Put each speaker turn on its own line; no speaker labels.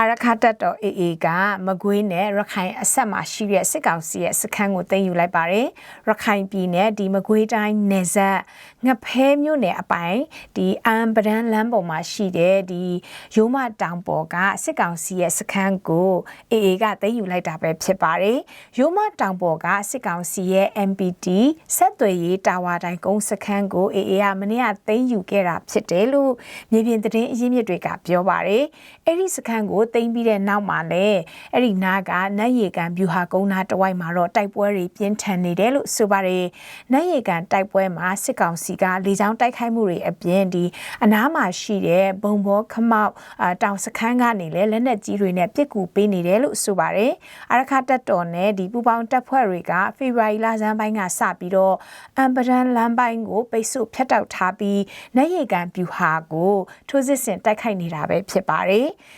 အာရခတက်တော် AA ကမကွေးနဲ့ရခိုင်အဆက်မှာရှိတဲ့စစ်ကောင်စီရဲ့စခန်းကိုသိမ်းယူလိုက်ပါတယ်။ရခိုင်ပြည်နယ်ဒီမကွေးတိုင်းနယ်စပ်ငဖဲမြို့နယ်အပိုင်ဒီအမ်ပဒန်းလမ်းပေါ်မှာရှိတဲ့ဒီရိုးမတောင်ပေါ်ကစစ်ကောင်စီရဲ့စခန်းကို AA ကသိမ်းယူလိုက်တာပဲဖြစ်ပါတယ်။ရိုးမတောင်ပေါ်ကစစ်ကောင်စီရဲ့ MPT ဆက်သွယ်ရေးတာဝါတိုင်းကုန်းစခန်းကို AA ကမနေ့ကသိမ်းယူခဲ့တာဖြစ်တယ်လို့မြေပြင်သတင်းအရင်းမြစ်တွေကပြောပါတယ်။အဲ့ဒီစခန်းကိုသိမ်းပြီးတဲ့နောက်မှာလည်းအဲ့ဒီနားကနတ်ရေကန်ဗျူဟာကုန်းနာတဝိုက်မှာတော့တိုက်ပွဲတွေပြင်းထန်နေတယ်လို့ဆိုပါတယ်။နတ်ရေကန်တိုက်ပွဲမှာစစ်ကောင်စီကလေကြောင်းတိုက်ခိုက်မှုတွေအပြင်ဒီအနားမှာရှိတဲ့ဘုံဘောခမောက်အာတောင်စခန်းကနေလည်းလက်နက်ကြီးတွေနဲ့ပစ်ကူပေးနေတယ်လို့ဆိုပါတယ်။အရခတက်တော်နဲ့ဒီပူပေါင်းတပ်ဖွဲ့တွေကဖေဖော်ဝါရီလဆန်းပိုင်းကစပြီးတော့အမ်ပဒန်လမ်းပိုင်းကိုပိတ်ဆို့ဖျက်တောက်ထားပြီးနတ်ရေကန်ဗျူဟာကိုထိုးစစ်ဆင်တိုက်ခိုက်နေတာပဲဖြစ်ပါတယ်